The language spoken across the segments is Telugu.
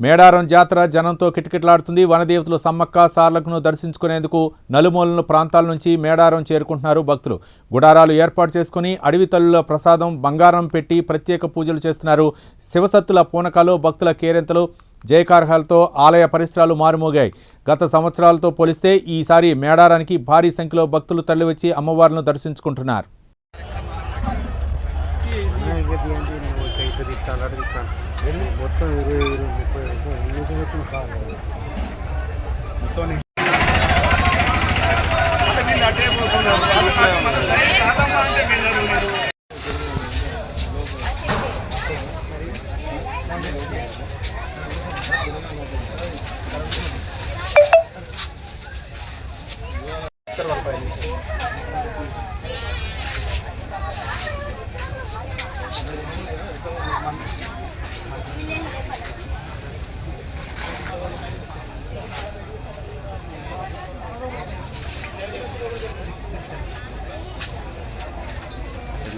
మేడారం జాతర జనంతో కిటకిటలాడుతుంది. వనదేవతలు సమ్మక్క సార్లకును దర్శించుకునేందుకు నలుమూలన ప్రాంతాల నుంచి మేడారం చేరుకుంటున్నారు భక్తులు. గుడారాలు ఏర్పాటు చేసుకుని అడవి తల్లుల ప్రసాదం బంగారం పెట్టి ప్రత్యేక పూజలు చేస్తున్నారు శివసత్తుల పూనకాలు భక్తుల కేరింతలు జయకార్హాలతో ఆలయ పరిసరాలు మారుమోగాయి. గత సంవత్సరాలతో పోలిస్తే ఈసారి మేడారానికి భారీ సంఖ్యలో భక్తులు తరలివచ్చి అమ్మవార్లను దర్శించుకుంటున్నారు. మొత్తం ఇరవై ఇరవై ముప్పై ఎన్ని మొత్తం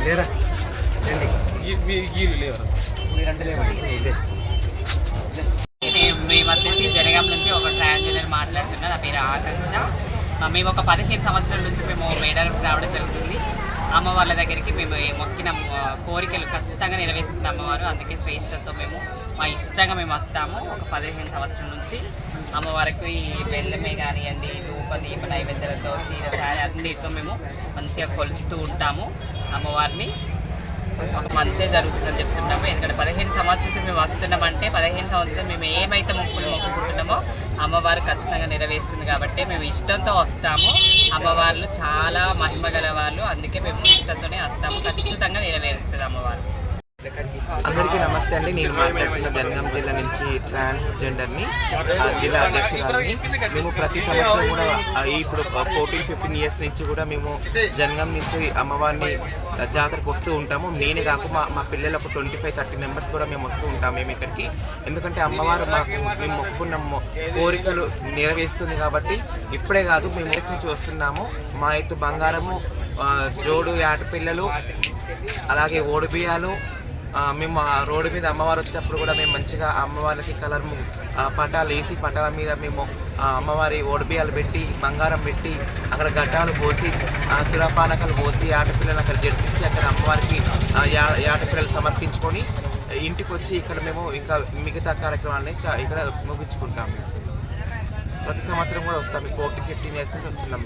లేరా మేము వచ్చేసి జనగాం నుంచి ఒక ట్రాన్స్జెండర్ మాట్లాడుతున్నా నా పేరు ఆకాంక్ష మేము ఒక పదిహేను సంవత్సరాల నుంచి మేము మేడారం రావడం జరుగుతుంది అమ్మవార్ల దగ్గరికి మేము మొక్కిన కోరికలు ఖచ్చితంగా నెరవేరుస్తుంది అమ్మవారు. అందుకే శ్రేష్టతో మేము మా ఇష్టంగా మేము వస్తాము. ఒక పదిహేను సంవత్సరం నుంచి అమ్మవారికి ఈ బెల్లమే కానివ్వండి ధూప దీప నైవేద్యాలతో చీర అన్నిటితో మేము మంచిగా కొలుస్తూ ఉంటాము అమ్మవారిని. ఒక మంచి జరుగుతుందని చెప్తున్నాము. ఎందుకంటే పదిహేను సంవత్సరం నుంచి మేము వస్తున్నామంటే పదిహేను సంవత్సరం మేము ఏమైతే మొక్కులు మొక్కుకుంటున్నామో అమ్మవారు ఖచ్చితంగా నెరవేరుస్తుంది కాబట్టి మేము ఇష్టంతో వస్తాము. అమ్మవార్లు చాలా మహిమ గల వాళ్ళు. అందుకే మేము ఇష్టంతోనే వస్తాము. ఖచ్చితంగా నెరవేరుస్తుంది అమ్మవారు. నమస్తే అండి. నేను మాట్లాడుతున్న జనగాం జిల్లా నుంచి ట్రాన్స్జెండర్ని ఆ, జిల్లా అధ్యక్షురాలని. మేము ప్రతి సంవత్సరం కూడా ఇప్పుడు ఫోర్టీన్ ఫిఫ్టీన్ ఇయర్స్ నుంచి కూడా మేము జనగాం నుంచి అమ్మవారిని జాతరకు వస్తూ ఉంటాము. నేనే కాక మా మా పిల్లలు ఒక ట్వంటీ ఫైవ్ థర్టీ మెంబర్స్ కూడా మేము వస్తూ ఉంటాము మేము ఇక్కడికి. ఎందుకంటే అమ్మవారు మాకు మేము మొక్కుకున్న కోరికలు నెరవేరుస్తుంది కాబట్టి ఇప్పుడే కాదు మేము ఇయర్స్ నుంచి వస్తున్నాము. మా ఎత్తు బంగారము జోడు యాట పిల్లలు అలాగే ఓడిబియాలు మేము ఆ రోడ్డు మీద అమ్మవారు వచ్చినప్పుడు కూడా మేము మంచిగా అమ్మవారికి కలర్ పటాలు వేసి పటాల మీద మేము అమ్మవారి ఓడిబియ్యాలు పెట్టి బంగారం పెట్టి అక్కడ గడ్డాలు పోసి ఆ సురపానకలు పోసి ఆటపిల్లలు అక్కడ జరిపించి అక్కడ అమ్మవారికి ఆటపిల్లలు సమర్పించుకొని ఇంటికి వచ్చి ఇక్కడ మేము ఇంకా మిగతా కార్యక్రమాన్ని ఇక్కడ ముగించుకుంటాము. ప్రతి సంవత్సరం కూడా వస్తాం ఫోర్టీ ఫిఫ్టీన్ ఇయర్స్ నుంచి వస్తున్నాం